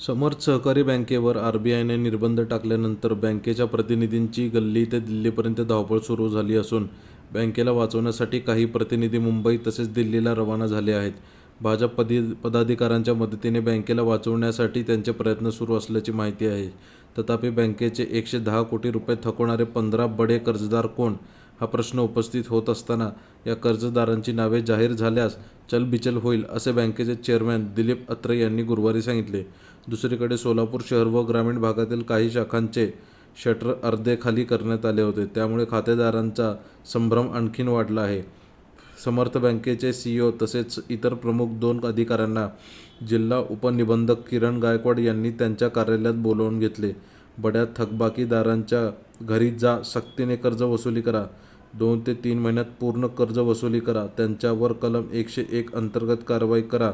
समर्थ सहकारी बँकेवर आरबीआयने निर्बंध टाकल्यानंतर बँकेच्या प्रतिनिधींची गल्ली ते दिल्लीपर्यंत धावपळ सुरू झाली असून बँकेला वाचवण्यासाठी काही प्रतिनिधी मुंबई तसेच दिल्लीला रवाना झाले आहेत. भाजप पदी पदाधिकाऱ्यांच्या मदतीने बँकेला वाचवण्यासाठी त्यांचे प्रयत्न सुरू असल्याची माहिती आहे. तथापि बँकेचे एकशे दहा कोटी रुपये थकवणारे पंधरा बडे कर्जदार कोण? हा प्रश्न उपस्थित होत असताना या कर्जदारांची नावे जाहीर झाल्यास चलबिचल होईल असे बँकेचे चेअरमॅन दिलीप अत्रे यांनी गुरुवारी सांगितले. दुसरीकडे सोलापूर शहर व ग्रामीण भागातील काही शाखांचे शटर अर्धे खाली करण्यात आले होते. त्यामुळे खातेदारांचा संभ्रम आणखीन वाढला आहे. समर्थ बँकेचे सीईओ तसेच इतर प्रमुख दोन अधिकाऱ्यांना जिल्हा उपनिबंधक किरण गायकवाड यांनी त्यांच्या कार्यालयात बोलावून घेतले. बड्या थकबाकीदारांच्या घरी जा सक्तीने कर्ज वसुली करा. दोन ते तीन महिन्यात पूर्ण कर्ज वसुली करा. त्यांच्यावर कलम एकशे एक अंतर्गत कारवाई करा.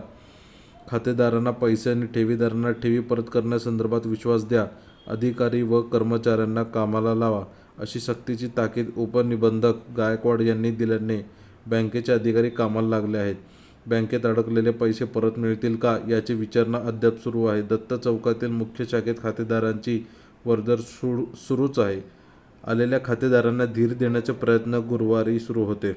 खातेदारांना पैसे आणि ठेवीदारांना ठेवी परत करण्यासंदर्भात विश्वास द्या. अधिकारी व कर्मचाऱ्यांना कामाला लावा. अशी सक्तीची ताकीद उपनिबंधक गायकवाड यांनी दिल्याने बँकेचे अधिकारी कामाला लागले आहेत. बँकेत अडकलेले पैसे परत मिळतील का याची विचारणा अद्याप सुरू आहे. दत्त चौकातील मुख्य शाखेत खातेदारांची वर्दळ सुरू सुरूच आहे. आलेल्या खातेदारांना धीर देण्याचे प्रयत्न गुरुवारी सुरू होते.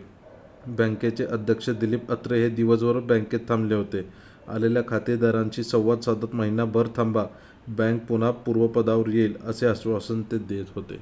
बँकेचे अध्यक्ष दिलीप अत्रे हे दिवसभर बँकेत थांबले होते. आलेल्या खातेदारांशी संवाद साधत महिनाभर थांबा बँक पुन्हा पूर्वपदावर येईल असे आश्वासन ते देत होते.